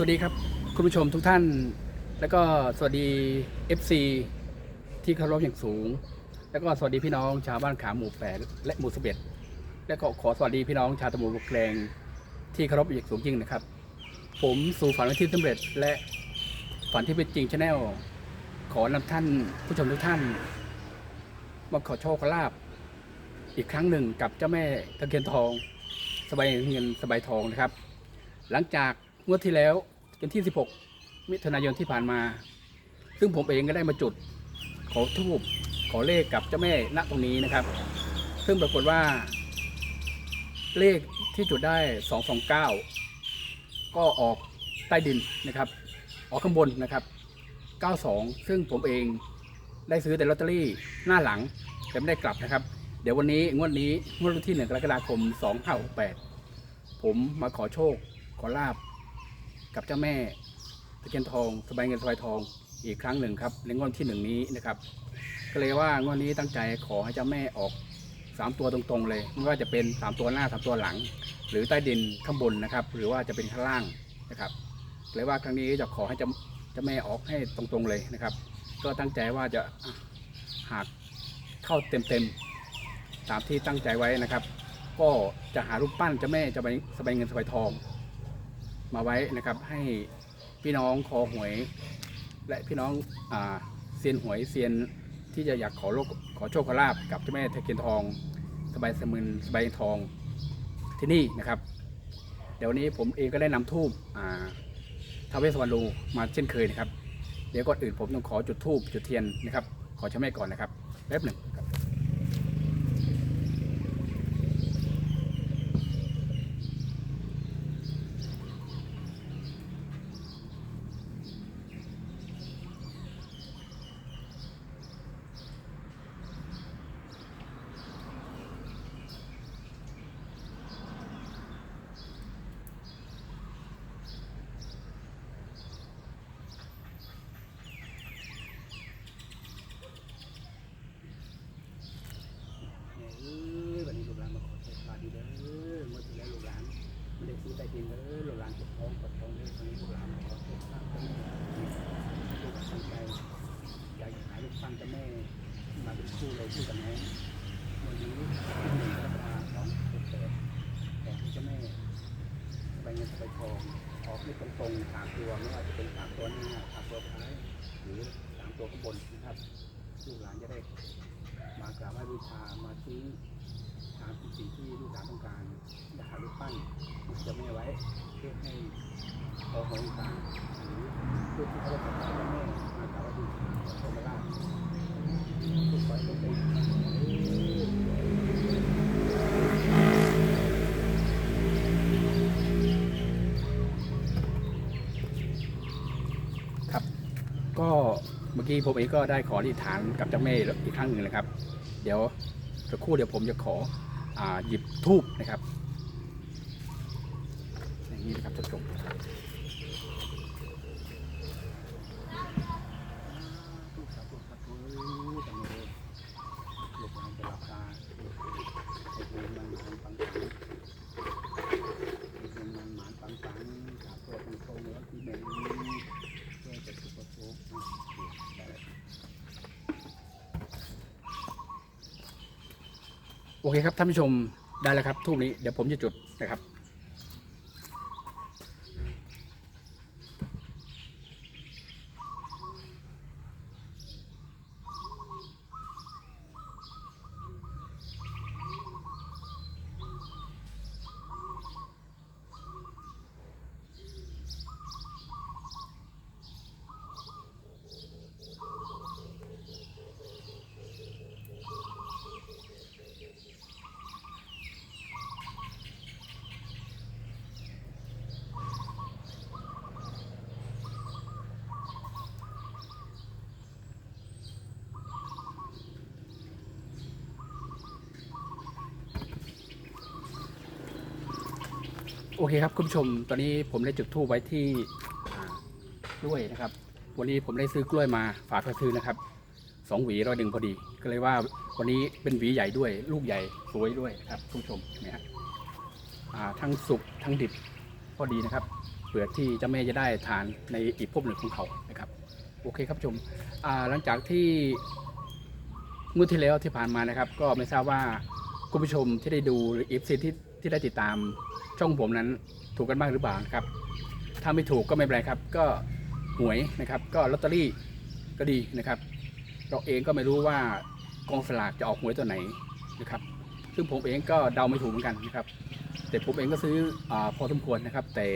วัสดีครับคุณผู้ชมทุกท่าน แล้วก็สวัสดี FC ที่เคารพอย่างสูง แล้วก็สวัสดีพี่น้องชาวบ้านขาหมู่แปดและหมู่สิบเอ็ดและก็ขอสวัสดีพี่น้องชาวตำบลบกแกลงที่เคารพอย่างสูงยิ่งนะครับ ผมสู่ฝันที่สำเร็จและฝันที่เป็นจริงชาแนลขอนำท่านผู้ชมทุกท่านมาขอโชคขอลาบอีกครั้งหนึ่งกับเจ้าแม่ตะเคียนทอง สบายเงินสบายทองนะครับ หลังจากงวดที่แล้ว วันที่ 16 มิถุนายนที่ผ่านมา ซึ่งผมเองก็ได้มาจุด ขอทูบขอเลขกับเจ้าแม่ณตรงนี้นะครับ ซึ่งปรากฏว่า เลขที่จุดได้ 229 ก็ออกใต้ดินนะครับ ออกข้างบนนะครับ 92 ซึ่งผมเองได้ซื้อแต่ลอตเตอรี่หน้าหลัง แต่ไม่ได้กลับนะครับ เดี๋ยววันนี้งวดนี้งวดวันที่ 1 กรกฎาคม 2568 ผมมาขอโชค ขอลาบ กับเจ้าแม่ตะเคียนทองสบายเงินสบายทองอีกครั้งหนึ่งครับในงวดที่หนึ่งนี้นะครับ ก็เลยว่างวดนี้ตั้งใจขอให้เจ้าแม่ออกสามตัวตรงๆเลยไม่ว่าจะเป็นสามตัวหน้าสามตัวหลัง หรือใต้ดินข้างบนนะครับ หรือว่าจะเป็นข้างล่างนะครับเลยว่าครั้งนี้จะขอให้เจ้าเจ้าแม่ออกให้ตรงๆเลยนะครับ ก็ตั้งใจว่าจะหากเข้าเต็มๆตามที่ตั้งใจไว้นะครับ ก็จะหารูปปั้นเจ้าแม่จะไปสบายเงินสบายทอง มาไว้นะครับ ให้พี่น้องคอหวย และพี่น้องอ่าเซียนหวยเซียนที่จะอยากขอโลกขอโชคขอลาบกับเจ้าแม่ตะเคียนทอง สบายสมืนสบายทองที่นี่นะครับ เดี๋ยววันนี้ผมเองก็ได้นำทูบอ่าท้าวเวสสวรรณูมาเช่นเคยนะครับ เดี๋ยวก่อนอื่นผมต้องขอจุดทูบจุดเทียนนะครับ ขอเจ้าแม่ก่อนนะครับแป๊บหนึ่งครับ เออวันนี้ลูกหลานมาขอโชคลาภดีเด้อเมื่อที่แล้วลูกหลานไม่ได้ซื้อใต้ดินเด้อลูกหลานเก็บทองเก็บทองเด้อวันนี้ลูกหลานมาขอโชคลาภเจ้าแม่ลูกหลานตั้งใจอยากจะหาลูกปั้นเจ้าแม่มาเป็นคู่เลยคู่กับน้องวันนี้ที่หนึ่งกรกฎาคมสองหกแปดขอให้เจ้าแม่ไปเงินไปทองออกให้ตรงๆสาม ตัวไม่ว่าจะเป็นสามตัวหน้าสามตัวท้ายหรือสามตัวข้างบนนะครับลูกหลานจะได้มากราบไหว้บูชามาซื้อหาสิ่งที่ลูกหลานต้องการอยากหารูปปั้นจะไม่ไว้เพื่อให้ขอหวยต่างหรือเพื่อที่เขาจะขอเจ้าแม่มากราบไหว้บูชาขอโชคลาภทุกคนต้องเป็ ที่ผมเองก็ได้ขออธิษฐานกับเจ้าแม่อีกครั้งหนึ่งนะครับ เดี๋ยวสักครู่เดี๋ยวผมจะขออหยิบทูบนะครับ อย่างนี้นะครับท่านผู้ชมลูกหลานจะหลับตาให้ดูมันหมานปังปังให้ดูมันหมานปังปังขาตัวตรงๆแล้วที่แม่เพื่อจะสุขภาพได้ โอเคครับท่านผู้ชมได้แล้วครับทูบนี้เดี๋ยวผมจะจุดนะครับ โอเคครับคุณผู้ชม ตอนนี้ผมได้จุดทูบไว้ที่กล้วยนะครับ วันนี้ผมได้ซื้อกล้วยมาฝากกระซื้อนะครับสองหวีร้อยหนึ่งพอดี ก็เลยว่าวันนี้เป็นหวีใหญ่ด้วย ลูกใหญ่สวยด้วยนะครับคุณผู้ชมเนี่ยฮะทั้งสุกทั้งดิบพอดีนะครับเผื่อที่เจ้าแม่จะได้ทานในอีกภพหนึ่งของเขานะครับ โอเคครับชมหลังจากที่งวดที่แล้วที่ผ่านมานะครับ ก็ไม่ทราบว่าคุณผู้ชมที่ได้ดูหรืออีฟซีที่ที่ได้ติดตาม ช่องผมนั้นถูกกันบ้างหรือเปล่านะครับ ถ้าไม่ถูกก็ไม่เป็นไรครับ ก็หวยนะครับ ก็ลอตเตอรี่ก็ดีนะครับ เราเองก็ไม่รู้ว่ากองสลากจะออกหวยตัวไหนนะครับ ซึ่งผมเองก็เดาไม่ถูกเหมือนกันนะครับ แต่ผมเองก็ซื้ออพอสมควรนะครับ แต่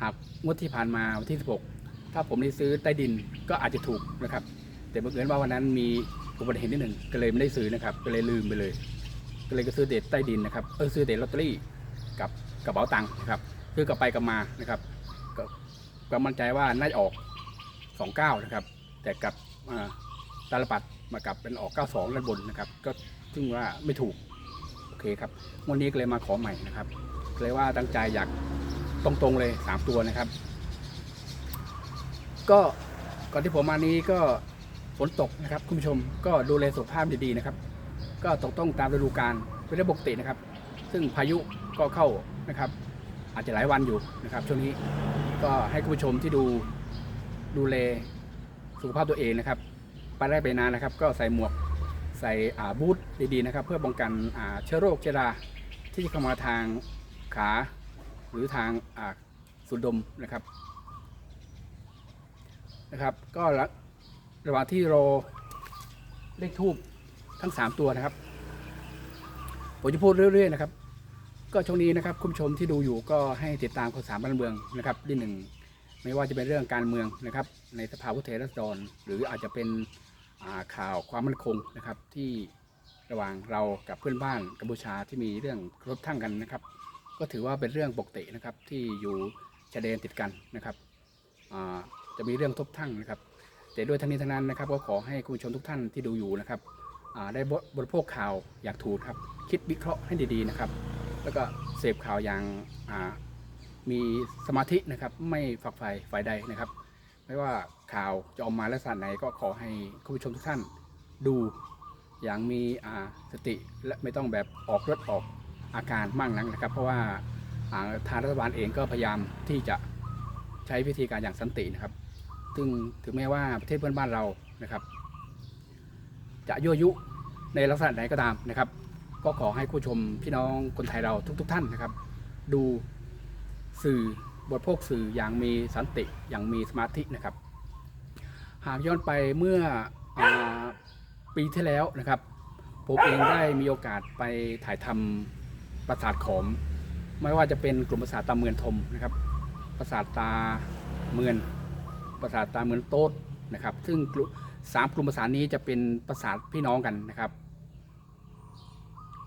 หากงวดที่ผ่านมาวันที่ 16 ถ้าผมได้ซื้อใต้ดินก็อาจจะถูกนะครับ แต่บังเอิญว่าวันนั้นมีอุบัติเหตุนิดหนึ่งก็เลยไม่ได้ซื้อนะครับ ก็เลยลืมไปเลย ก็เลยก็ซื้อเด็ดใต้ดินนะครับ เออซื้อเด็ดลอตเตอรี่ กับกระเป๋าตังค์นะครับซื้อกลับไปกลับมานะครับก็ก็มั่นใจว่าน่าจะออก 29 นะครับ แต่กลับตาลปัดมากลับเป็นออก 92ด้านบนนะครับ ก็ซึ่งว่าไม่ถูกโอเคครับวันนี้ก็เลยมาขอใหม่นะครับเลยว่าตั้งใจอยากตรงๆเลย 3 ตัวนะครับ ก็ก่อนที่ผมมานี้ก็ฝนตกนะครับ คุณผู้ชมก็ดูแลสุขภาพดีๆนะครับ ก็ตกต้องตามฤดูกาลเป็นเรื่องปกตินะครับ ซึ่งพายุ ก็เข้านะครับ อาจจะหลายวันอยู่นะครับ ช่วงนี้ก็ให้คุณผู้ชมที่ดูดูแลสุขภาพตัวเองนะครับ ไปได้ไปนานนะครับ ก็ใส่หมวกใส่อ่าบูทดีๆนะครับ เพื่อป้องกันอ่าเชื้อโรคเชื้อราที่จะเข้ามาทางขาหรือทางอ่าสุดดมนะครับนะครับ ก็ระระหว่างที่รอเลขทูบทั้ง 3 ตัวนะครับ ผมจะพูดเรื่อย ๆ นะครับ ก็ช่วงนี้นะครับคุณชมที่ดูอยู่ก็ให้ติดตามข่าวสารบ้านเมืองนะครับที่หนึ่งไม่ว่าจะเป็นเรื่องการเมืองนะครับ ในสภาผู้แทนราษฎร หรืออาจจะเป็นข่าวความมั่นคงนะครับที่ระหว่างเรากับเพื่อนบ้านกัมพูชาที่มีเรื่องรบทั่งกันนะครับ ก็ถือว่าเป็นเรื่องปกตินะครับที่อยู่ชายแดนติดกันนะครับจะมีเรื่องทบทั่งนะครับ แต่ด้วยทั้งนี้ทั้งนั้นนะครับ ก็ขอให้คุณชมทุกท่านที่ดูอยู่นะครับได้บริโภคข่าวอย่างถูกครับ คิดวิเคราะห์ให้ดีๆนะครับ แล้วก็เสพข่าวอย่างมีสมาธินะครับไม่ฝักใฝ่ฝ่ายใดนะครับ ไม่ว่าข่าวจะออกมาลักษณะไหนก็ขอให้คุณผู้ชมทุกท่านดูอย่างมีสติและไม่ต้องแบบออกรถออกอาการมั่งนักนะครับ เพราะว่าทางรัฐบาลเองก็พยายามที่จะใช้วิธีการอย่างสันตินะครับ ซึ่งถึงแม้ว่าประเทศเพื่อนบ้านเรานะครับ จะยั่วยุในลักษณะไหนก็ตามนะครับ ก็ขอให้ผู้ชมพี่น้องคนไทยเราทุก ๆท่านนะครับ ดูสื่อบทโภคสื่ออย่างมีสันติอย่างมีสมาธินะครับ หากย้อนไปเมื่ออปีที่แล้วนะครับผมเองได้มีโอกาสไปถ่ายทำปราสาทขอม ไม่ว่าจะเป็นกลุ่มปราสาทตาเมือนทมนะครับปราสาทตาเมือนปราสาทตาเมือนโต๊ดนะครับ ซึ่งสามกลุ่มปราสาทนี้จะเป็นปราสาทพี่น้องกันนะครับ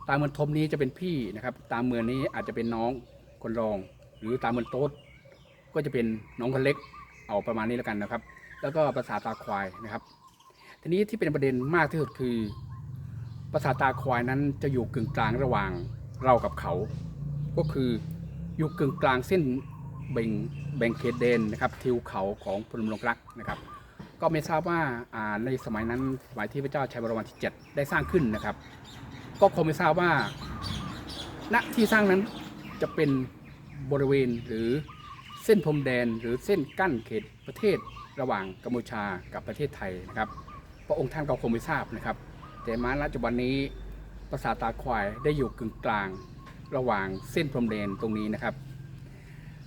ตาเมือนทมนี้จะเป็นพี่นะครับ ตาเมือนนี้อาจจะเป็นน้องคนรอง หรือตาเมือนโต๊ดก็จะเป็นน้องคนเล็กเอาประมาณนี้แล้วกันนะครับ แล้วก็ภาษาตาควายนะครับ ทีนี้ที่เป็นประเด็นมากที่สุดคือภาษาตาควายนั้นจะอยู่กึ่งกลางระหว่างเรากับเขา ก็คืออยู่กึ่งกลางเส้นแบ่งแบ่งเขตแดนนะครับทิวเขาของพนมลงรักนะครับ ก็ไม่ทราบว่าในสมัยนั้นสมัยที่พระเจ้าชัยวรมันที่ 7 ได้สร้างขึ้นนะครับ ก็คงไม่ทราบว่า ณที่สร้างนั้นจะเป็นบริเวณหรือเส้นพรมแดนหรือเส้นกั้นเขตประเทศระหว่างกัมพูชากับประเทศไทยนะครับ พระองค์ท่านก็คงไม่ทราบนะครับ แต่มาณจจุบันนี้ปราสาทตาควายได้อยู่กึ่งกลางระหว่างเส้นพรมแดนตรงนี้นะครับ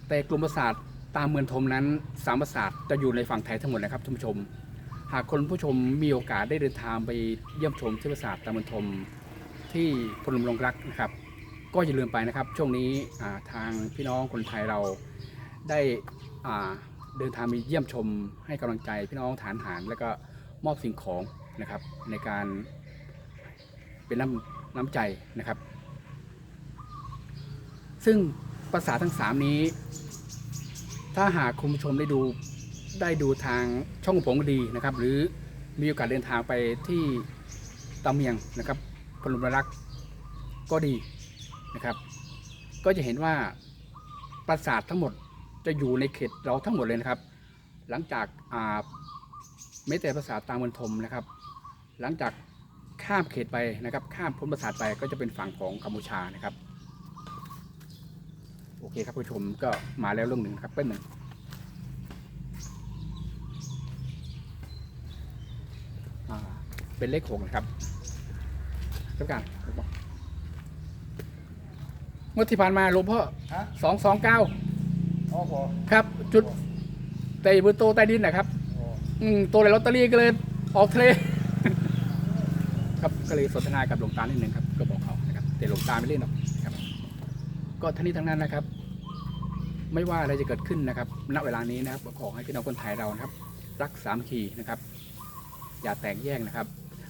แต่กลุ่มปราสาทตามเมืองทมนั้นสามปราสาทจะอยู่ในฝั่งไทยทั้งหมดนะครับท่านผู้ชม หากคนผู้ชมมีโอกาสได้เดินทางไปเยี่ยมชมที่ปราสาทตามเมืองทม ที่พนมลงรักนะครับ ก็อย่าลืมไปนะครับ ช่วงนี้ทางพี่น้องคนไทยเราได้เดินทางไปเยี่ยมชมให้กำลังใจพี่น้องฐานหาร แล้วก็มอบสิ่งของนะครับ ในการเป็นน้ำน้ำใจนะครับ ซึ่งภาษาทั้งสามนี้ ถ้าหากคุณผู้ชมได้ดูได้ดูทางช่องผมก็ดีนะครับ หรือมีโอกาสเดินทางไปที่ตาเมียงนะครับ พนมรักษ์ก็ดีนะครับ ก็จะเห็นว่าปราสาททั้งหมดจะอยู่ในเขตเราทั้งหมดเลยนะครับ หลังจากไม่แต่ปราสาทตามเมืองทมนะครับ หลังจากข้ามเขตไปนะครับ ข้ามพ้นปราสาทไปก็จะเป็นฝั่งของกัมพูชานะครับ โอเคครับผู้ชมก็มาแล้วเรื่องหนึ่งครับเป็นหนึ่งเป็นเลขหกนะครับ จ้าการเมื่อที่ผ่านมาหลวงพ่อฮะสองสองเก้าอ๋อพอครับ จุดเตะบนโตใต้ดินนะครับอ๋ออืมตัวเลยลอตเตอรี่ก็เลยออกทะเล ครับก็เลยสนทนากับหลวงตานิดหนึ่งครับ ก็บอกเขานะครับแต่หลวงตาไม่เล่นหรอกครับ ก็ทั้งนี้ทั้งนั้นนะครับ ไม่ว่าอะไรจะเกิดขึ้นนะครับณเวลานี้นะครับก็ขอให้พี่น้องคนไทยเรานะครับ รักสามัคคีนะครับ อย่าแตกแยกนะครับ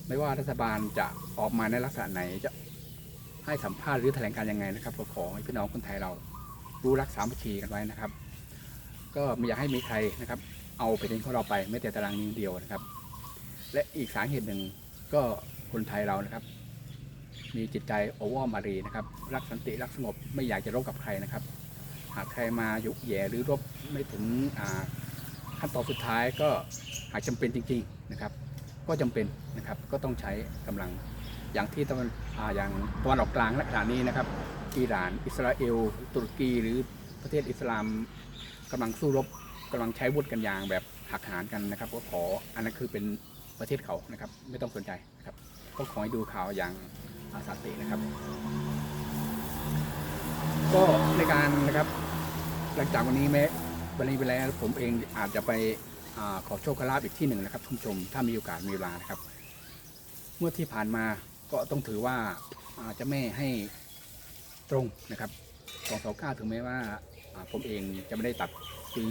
ไม่ว่ารัฐบาลจะออกมาในลักษณะไหนจะให้สัมภาษณ์หรือแถลงการยังไงนะครับก็ขอให้พี่น้องคนไทยเรารู้รักสามัคคีกันไว้นะครับ ก็ไม่อยากให้มีใครนะครับ เอาไปเป็นของเราไปไม่แต่ตารางนิ้วเดียวนะครับ และอีกสาเหตุหนึ่งก็คนไทยเรานะครับ มีจิตใจโอวอร์มารีนะครับ รักสันติรักสงบไม่อยากจะรบกับใครนะครับ หากใครมายุแย่หรือรบไม่ถึงขั้นตอนสุดท้ายก็หากจำเป็นจริง ๆนะครับ ก็จำเป็นนะครับก็ต้องใช้กำลังอย่างที่ตะวันออย่างตะวันออกกลางณขณะนี้นะครับอิหร่าน อิสราเอล ตุรกีหรือประเทศอิสลามกำลังสู้รบกำลังใช้วุธกันอย่างแบบหักหานกันนะครับก็ขออันนั้นคือเป็นประเทศเขานะครับไม่ต้องสนใจนะครับก็ขอให้ดูข่าวอย่างอาสาตินะครับ ก็ในการนะครับหลังจากวันนี้แม้วันนี้ไปแล้วผมเองอาจจะไป อขอโชคลาภอีกที่หนึ่งนะครับคุณผู้ชมถ้ามีโอกาสมีเวลานะครับ เมื่อที่ผ่านมาก็ต้องถือว่าอาจะแม่ให้ตรงนะครับสองสองเก้าถึงแม้ว่าผมเองจะไม่ได้ตัดซื้อ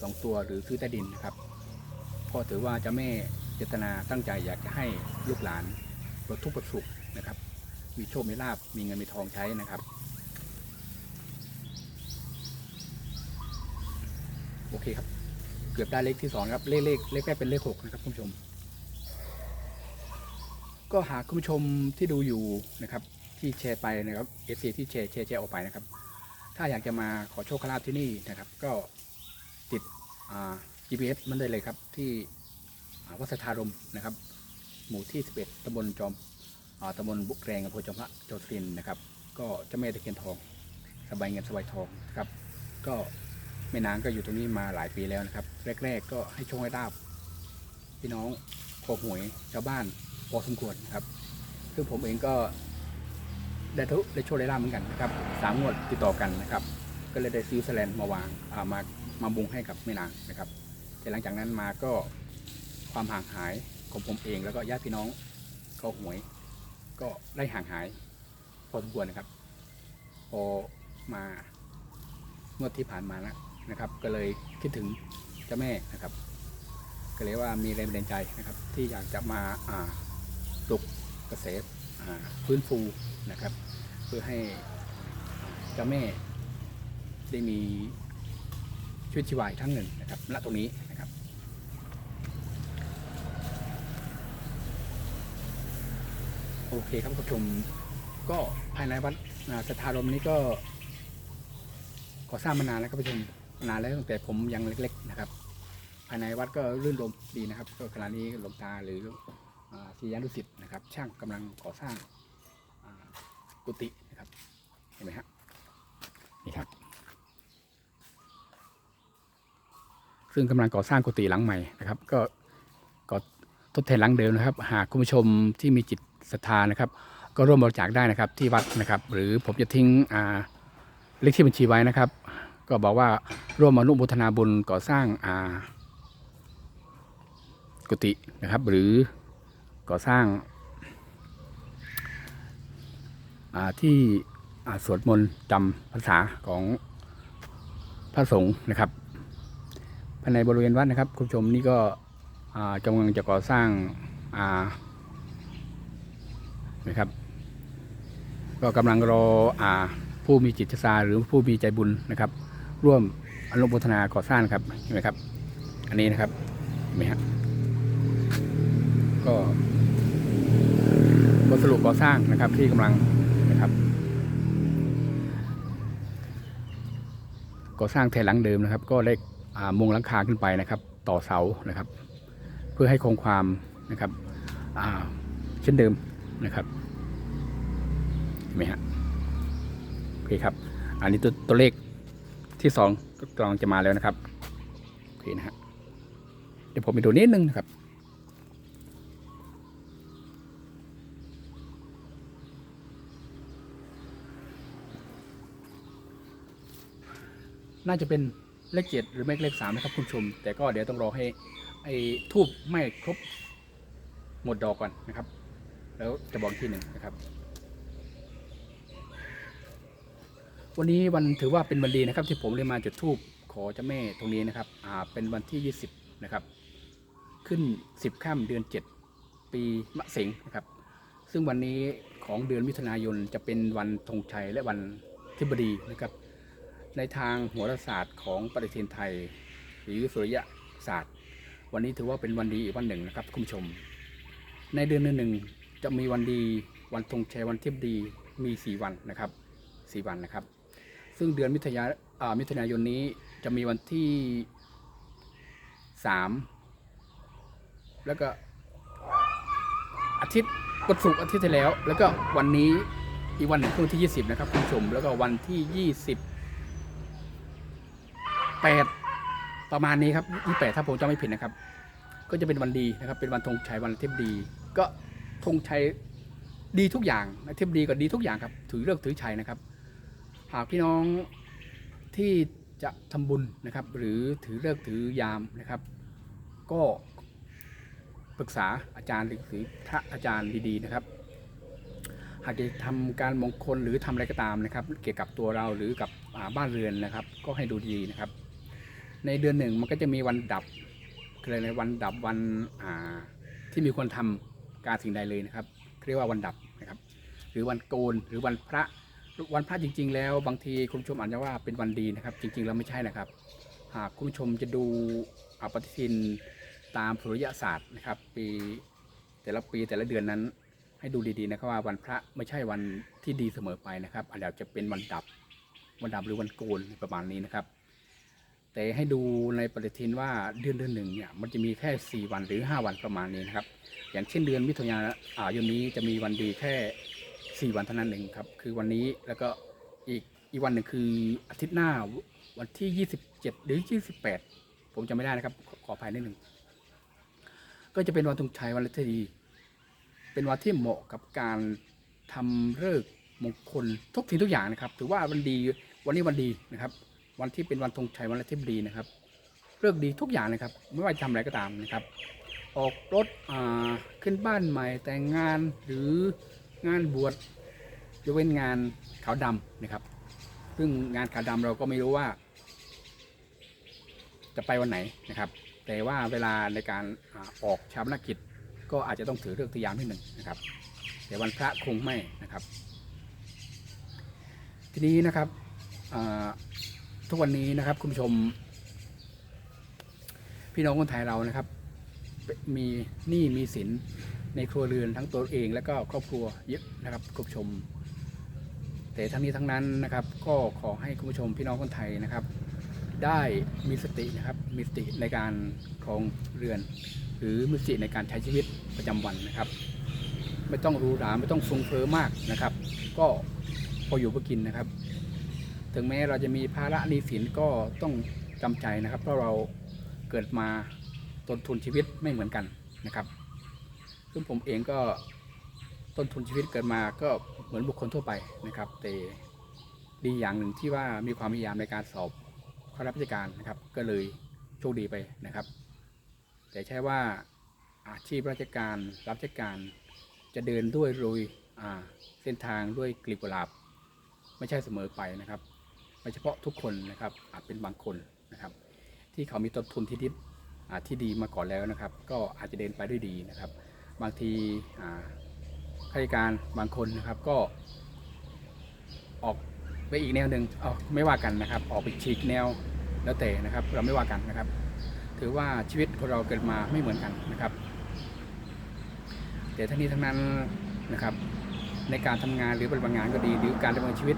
สองตัวหรือซื้อใต้ดินนะครับก็ถือว่าจะแม่เจตนาตั้งใจอยากจะให้ลูกหลานปลดทุกข์ปลดสุขนะครับ มีโชค มีลาบ มีเงิน มีทองใช้นะครับ โอเคครับ เกือบได้เลขที่สองครับเลขเลขเลขแรกเป็นเลขหกนะครับคุณผู้ชม ก็หากคุณผู้ชมที่ดูอยู่นะครับ ที่แชร์ไปนะครับเอซีที่แชร์แชร์แชร์ออกไปนะครับ ถ้าอยากจะมาขอโชคลาภที่นี่นะครับ ก็ติดอ่า GPS มันได้เลยครับที่วัดสถารมนะครับ หมู่ที่ 11ตำบลจอมอ่าตำบลบุกแรงอำเภอจอมพระโจทรินทร์นะครับ ก็เจ้าแม่ตะเคียนทองสบายเงินสบายทองครับ ก็ แม่นางก็อยู่ตรงนี้มาหลายปีแล้วนะครับ แรก ๆ ก็ให้โชคให้ลาบพี่น้องขอหวยชาวบ้านพอสมควรครับ ซึ่งผมเองก็ได้ทุได้โชคได้ลาบเหมือนกันนะครับสามงวดติดต่อกันนะครับ ก็เลยได้ซื้อแสแลนมาวางามามาบุงให้กับแม่นางนะครับ แต่หลังจากนั้นมาก็ความห่างหายของผมเองแล้วก็ญาติพี่น้องเขาหวย ก็ได้ห่างหายพอสมควรนะครับ พอมาเมื่อที่ผ่านมานะ นะครับ ก็เลยคิดถึงเจ้าแม่นะครับ ก็เลยว่ามีแรงบันดาลใจนะครับ ที่อยากจะมาปลุกกระแสอ่าฟื้นฟูนะครับ เพื่อให้เจ้าแม่ได้มีชีวิตชีวาอีกทั้งหนึ่งนะครับณตรงนี้นะครับโอเคครับผู้ชมก็ภายในวัดสถารมนี้ก็ก่อสร้างมานานแล้วครับผู้ชม นานแล้วตั้งแต่ผมยังเล็ก ๆนะครับ ภายในวัดก็รื่นรมดีนะครับ ก็ขณะนี้หลวงตาหรืออ่าศิยานุศิษย์นะครับ ช่างกำลังก่อสร้างกุฏินะครับ เห็นไหมฮะนี่ครับ ซึ่งกำลังก่อสร้างกุฏิหลังใหม่นะครับ ก็ก่อทดแทนหลังเดิมนะครับ หากคุณผู้ชมที่มีจิตศรัทธานะครับ ก็ร่วมบริจาคได้นะครับที่วัดนะครับ หรือผมจะทิ้งเลขที่บัญชีไว้นะครับ ก็บอกว่าร่วมอนุโมทนาบุญก่อสร้างอากุฏินะครับ หรือก่อสร้างอาที่อาสวดมนต์จำภาษาของพระสงฆ์นะครับภายในบริเวณวัดนะครับ คุณผู้ชมนี่ก็อากำลังจะก่อสร้างานะครับ ก็กำลังรออาผู้มีจิตศรัทธาหรือผู้มีใจบุญนะครับ ร่วมอนุโมทนาก่อสร้างครับเห็นไหมครับ อันนี้นะครับเห็นไหมฮะก็วัสดุก่อสร้างนะครับที่กำลังนะครับก่อสร้างแทนหลังเดิมนะครับ ก็ได้อ่ามุงหลังคาขึ้นไปนะครับ ต่อเสานะครับ เพื่อให้คงความนะครับอาเช่นเดิมนะครับเห็นไหมฮะโอเคครับ อันนี้ตัวตัวเลข ที่สองก็กำลังจะมาแล้วนะครับโอเคนะฮะเดี๋ยวผมไปดูนิดนึงนะครับน่าจะเป็นเลขเจ็ดหรือไม่เลขสามนะครับคุณชม แต่ก็เดี๋ยวต้องรอให้ไอ้ทูบไม้ครบหมดดอกก่อนนะครับ แล้วจะบอกที่หนึ่งนะครับ วันนี้วันถือว่าเป็นวันดีนะครับ ที่ผมได้มาจุดธูปขอเจ้าแม่ตรงนี้นะครับ อ่าเป็นวันที่ 20 นะครับ ขึ้น 10ค่ำเดือน 7 ปีมะเสงนะครับ ซึ่งวันนี้ของเดือนมิถุนายนจะเป็นวันธงชัยและวันทิบดีนะครับ ในทางโหราศาสตร์ของปฏิทินไทย หรือสุริยศาสตร์ วันนี้ถือว่าเป็นวันดีอีกวันหนึ่งนะครับคุณผู้ชม ในเดือนหนึ่งจะมีวันดีวันธงชัยวันทิบดีมี 4 วันนะครับ 4 วันนะครับ ซึ่งเดือนมิถุนายามิถุนายนนี้จะมีวันที่3แล้วก็อาทิตย์วันศุกร์อาทิตย์ที่แล้ว แล้วก็วันนี้อีกวันหนึ่งคือวันที่ 20 นะครับคุณผู้ชมแล้วก็วันที่ 28 ประมาณนี้ครับ28ถ้าผมจำไม่ผิดนะครับ ก็จะเป็นวันดีนะครับ เป็นวันธงชัยวันอาทิตย์ดี ก็ธงชัยดีทุกอย่างอาทิตย์ดีก็ดีทุกอย่างครับ ถือเลิกถือชัยนะครับ หากพี่น้องที่จะทำบุญนะครับ หรือถือเลิกถือยามนะครับ ก็ปรึกษาอาจารย์หรือพระอาจารย์ดีๆนะครับ หากจะทำการมงคลหรือทำอะไรก็ตามนะครับ เกี่ยวกับตัวเราหรือกับบ้านเรือนนะครับ ก็ให้ดูดีนะครับ ในเดือนหนึ่งมันก็จะมีวันดับคืออะไรนวันดับวันที่มีคนทำการสิ่งใดเลยนะครับเรียกว่าวันดับนะครับ หรือวันโกนหรือวันพระ วันพระจริง ๆ แล้วบางทีคุณผู้ชมอาจจะว่าเป็นวันดีนะครับ จริง ๆ แล้วไม่ใช่นะครับ หากคุณผู้ชมจะดูอปฏิทินตามสุริยศาสตร์นะครับ ปีแต่ละปีแต่ละเดือนนั้น ให้ดูดีๆนะครับว่าวันพระไม่ใช่วันที่ดีเสมอไปนะครับอาจจะเป็นวันดับวันดับหรือวันโกนประมาณนี้นะครับ แต่ให้ดูในปฏิทินว่าเดือนเดือนหนึ่งเนี่ยมันจะมีแค่ 4 วันหรือ 5 วันประมาณนี้นะครับ อย่างเช่นเดือนมิถุนายนนี้จะมีวันดีแค่ 4วันเท่านั้นเองครับ คือวันนี้แล้วก็อีกอีกวันหนึ่งคืออาทิตย์หน้าวันที่ 27 หรือ 28 ผมจะไม่ได้นะครับ ขออภัยนิดหนึ่ง ก็จะเป็นวันธงชัยวันเทดี เป็นวันที่เหมาะกับการทำเลิกษ์มงคลทุกสิ่งทุกอย่างนะครับ ถือว่าวันดีวันนี้วันดีนะครับ วันที่เป็นวันธงชัยวันอาทิตย์ดีนะครับเลิกษ์ดีทุกอย่างนะครับ ไม่ว่าจะทำอะไรก็ตามนะครับ ออกรถขึ้นบ้านใหม่แต่งงานหรือ งานบวชยกเว้นงานขาวดำนะครับ ซึ่งงานขาวดำเราก็ไม่รู้ว่า จะไปวันไหนนะครับ แต่ว่าเวลาในการออกชาปนกิจ ก็อาจจะต้องถือเรื่องตยามที่หนึ่งนะครับ แต่วันพระคงไม่นะครับ ทีนี้นะครับทุกวันนี้นะครับคุณผู้ชม พี่น้องคนไทยเรานะครับ มีหนี้มีสิน ในครัวเรือนทั้งตัวเองและก็ครอบครัวเยอะนะครับคุณผู้ชม แต่ทั้งนี้ทั้งนั้นนะครับ ก็ขอให้คุณผู้ชมพี่น้องคนไทยนะครับ ได้มีสตินะครับมีสติในการครองเรือน หรือมีสติในการใช้ชีวิตประจำวันนะครับ ไม่ต้องรูหราไม่ต้องฟุ้งเฟ้อมากนะครับ ก็พออยู่พอกินนะครับ ถึงแม้เราจะมีภาระหนี้สินก็ต้องจำใจนะครับ เพราะเราเกิดมาต้นทุนชีวิตไม่เหมือนกันนะครับ ซึ่งผมเองก็ต้นทุนชีวิตเกิดมาก็เหมือนบุคคลทั่วไปนะครับ แต่ดีอย่างหนึ่งที่ว่ามีความพยายามในการสอบข้าราชการนะครับ ก็เลยโชคดีไปนะครับ แต่ใช่ว่าอาชีพราชการรับราชการจะเดินด้วยโรยเส้นทางด้วยกลีบกุหลาบ ไม่ใช่เสมอไปนะครับไม่เฉพาะทุกคนนะครับอาจเป็นบางคนนะครับ ที่เขามีต้นทุนที่ดีอ่าที่ดีมาก่อนแล้วนะครับ ก็อาจจะเดินไปด้วยดีนะครับ บางทีข้าราชการบางคนนะครับก็ออกไปอีกแนวหนึ่งเอาไม่ว่ากันนะครับ ออกไปฉีกแนวแล้วแต่นะครับ เราไม่ว่ากันนะครับ ถือว่าชีวิตของเราเกิดมาไม่เหมือนกันนะครับ แต่ทั้งนี้ทั้งนั้นนะครับ ในการทำงานหรือปฏิบัติงานก็ดี หรือการดำเนินชีวิต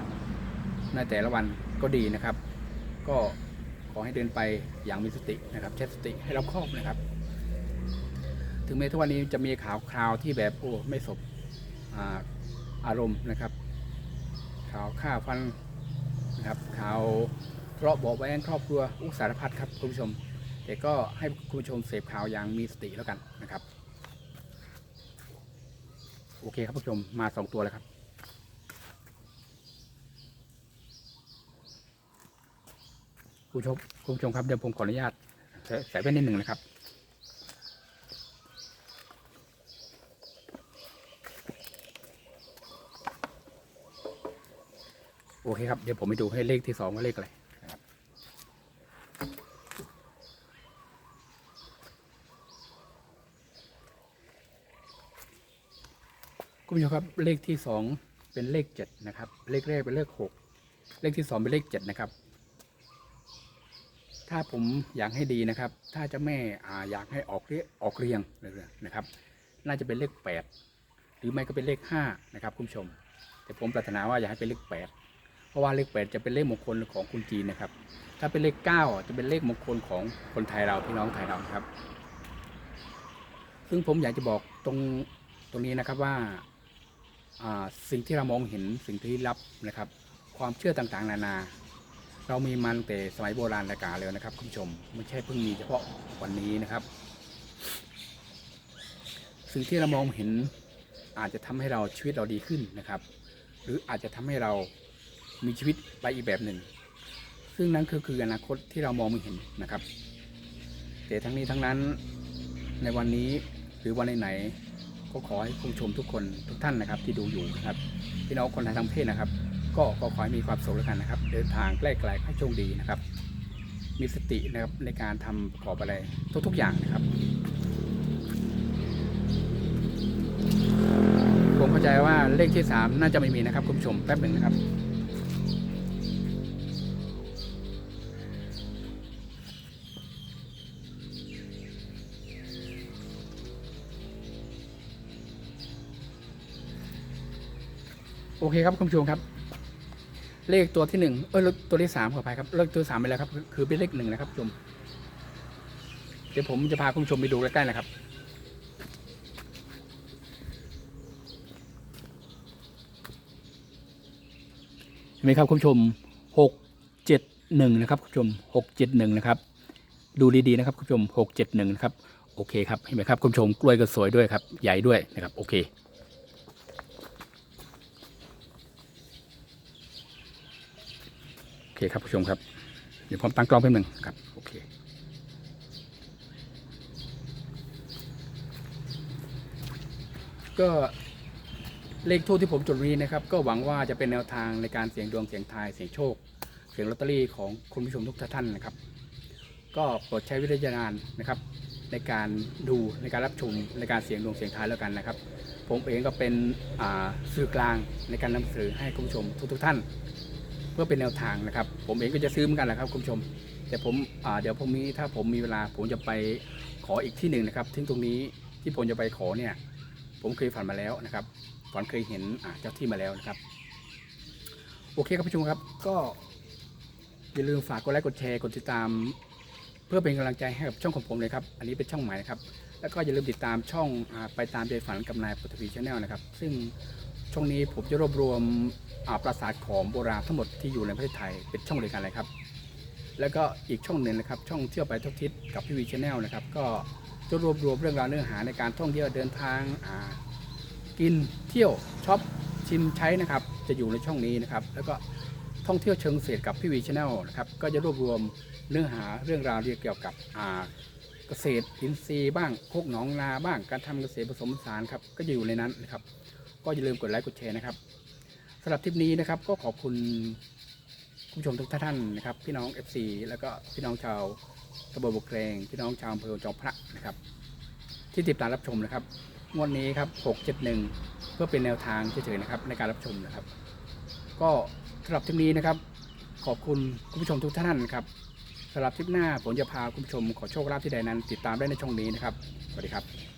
ในแต่ละวันก็ดีนะครับ ก็ขอให้เดินไปอย่างมีสตินะครับใช้สติให้รอบคอบนะครับ ถึงแม้ทุกวันนี้จะมีข่าวคราวที่แบบโอ้ไม่สบอาอารมณ์นะครับ ข่าวฆ่าฟันนะครับ ข่าวทะเลาะเบาะแว้งครอบครัวอุสารพัดครับคุณผู้ชม แต่ก็ให้คุณผู้ชมเสพข่าวอย่างมีสติแล้วกันนะครับ โอเคครับคุณผู้ชมมาสองตัวแล้วครับคุณผู้ชมคุณผู้ชมครับเดี๋ยวผมขออนุญาตใส่ใส่แว่นนิดหนึ่งนะครับ โอเคครับ เดี๋ยวผมไปดูให้เลขที่สองว่าเลขอะไรนะครับคุณผู้ชมครับเลขที่สองเป็นเลขเจ็ดนะครับ เลขแรกเป็นเลขหกเลขที่สองเป็นเลขเจ็ดนะครับ ถ้าผมอยากให้ดีนะครับ ถ้าเจะแม่อาอยากให้ออกเรียออกเรียงเลยนะครับ น่าจะเป็นเลขแปดหรือไม่ก็เป็นเลขห้านะครับ คุณผู้ชม แต่ผมปรารถนาว่าอยากให้เป็นเลขแปด เพราะว่าเลขแปดจะเป็นเลขมงคลของคนจีนนะครับ ถ้าเป็นเลขเก้าจะเป็นเลขมงคลของคนไทยเราพี่น้องไทยเราครับ ซึ่งผมอยากจะบอกตรงตรงนี้นะครับว่าสิ่งที่เรามองเห็นสิ่งที่ลับนะครับ ความเชื่อต่างๆ นานา เรามีมันแต่สมัยโบราณกาลเลยนะครับคุณผู้ชมไม่ใช่เพิ่งมีเฉพาะวันนี้นะครับ สิ่งที่เรามองเห็นอาจจะทำให้เราชีวิตเราดีขึ้นนะครับ หรืออาจจะทำให้เรา มีชีวิตไปอีกแบบหนึ่ง ซึ่งนั้นคือคืออนาคตที่เรามองไม่เห็นนะครับ แต่ทั้งนี้ทั้งนั้นในวันนี้หรือวันไหนๆก็ขอให้คุณผู้ชมทุกคนทุกท่านนะครับ ที่ดูอยู่นะครับพี่น้องคนไทยทั้งประเทศนะครับ ก็ขอให้มีความสุขแล้วกันนะครับ เดินทางใกล้ๆให้โชคดีนะครับ มีสตินะครับในการทำประกอบอะไรทุกๆอย่างนะครับผมเข้าใจว่าเลขที่สามน่าจะไม่มีนะครับคุณผู้ชมแป๊บหนึ่งนะครับ โอเคครับคุณผู้ชมครับ เลขตัวที่หนึ่งเออตัวที่สามขออภัยครับเลขตัวสามไปแล้วครับ คือเป็นเลขหนึ่งนะครับคุณผู้ชม เดี๋ยวผมจะพาคุณผู้ชมไปดูใกล้ๆนะครับเห็นไหมครับคุณผู้ชมหกเจ็ดหนึ่งนะครับคุณผู้ชมหกเจ็ดหนึ่งนะครับ ดูดีๆนะครับคุณผู้ชมหกเจ็ดหนึ่งนะครับโอเคครับเห็นไหมครับคุณผู้ชมกล้วยก็สวยด้วยครับ ใหญ่ด้วยนะครับ โอเค อเคครับผู้ชมครับ เดี๋ยวผมตั้งกล้องแป๊บหนึ่งครับโอเคก็เลขทูปที่ผมจดรีนะครับ ก็หวังว่าจะเป็นแนวทางในการเสี่ยงดวงเสี่ยงทายเสี่ยงโชค เสี่ยงลอตเตอรี่ของคุณผู้ชมทุกท่านนะครับ ก็โปรดใช้วิจารณญาณนะครับ ในการดูในการรับชมในการเสี่ยงดวงเสี่ยงทายแล้วกันนะครับ ผมเองก็เป็นสื่อกลางในการนำเสนอให้คุณผู้ชมทุกๆท่าน เพื่อเป็นแนวทางนะครับ ผมเองก็จะซื้อเหมือนกันแหละครับคุณผู้ชม แต่ผมเดี๋ยวผมมีถ้าผมมีเวลาผมจะไปขออีกที่หนึ่งนะครับที่ตรงนี้ที่ผมจะไปขอเนี่ย ผมเคยฝันมาแล้วนะครับฝันเคยเห็นเจ้าที่มาแล้วนะครับ โอเคครับผู้ชมครับ ก็อย่าลืมฝากกดไลค์กดแชร์กดติดตาม เพื่อเป็นกำลังใจให้กับช่องของผมเลยครับ อันนี้เป็นช่องใหม่นะครับ แล้วก็อย่าลืมติดตามช่องไปตามใจฝันกับนายปุตวีชาแนลนะครับ ซึ่ง ช่องนี้ผมจะรวบรวมอาปราสาทของโบราณทั้งหมดที่อยู่ในประเทศไทยเป็นช่องเดียวกันเลยครับ แล้วก็อีกช่องหนึ่งนะครับ ช่องเที่ยวไปทุกทิศกับพี่วีชาแนลนะครับ ก็จะรวบรวมเรื่องราวเนื้อหาในการท่องเที่ยวเดินทางกินเที่ยวช็อปชิมใช้นะครับ จะอยู่ในช่องนี้นะครับ แล้วก็ท่องเที่ยวเชิงเกษตรกับพี่วีชาแนลนะครับ ก็จะรวบรวมเนื้อหาเรื่องราวเกี่ยวกับเกษตรอินทรีย์บ้างโคกหนองนาบ้างการทำเกษตรผสมผสานครับก็จะอยู่ในนั้นนะครับ ก็อย่าลืมกดไลค์กดแชร์นะครับสำหรับทริปนี้นะครับก็ขอบคุณผู้ชมทุกท่านนะครับพี่น้อง FC แล้วก็พี่น้องชาวตำบลบกแรงพี่น้องชาวอำเภอจอมพระนะครับ ที่ติดตามรับชมนะครับงวดนี้ครับ 671 เพื่อเป็นแนวทางเฉยๆนะครับในการรับชมนะครับ ก็สำหรับทริปนี้นะครับ ขอบคุณคุณผู้ชมทุกท่านนะครับสำหรับทริปหน้าผมจะพาคุณผู้ชมขอโชคลาภที่ใดนั้น ติดตามได้ในช่องนี้นะครับสวัสดีครับ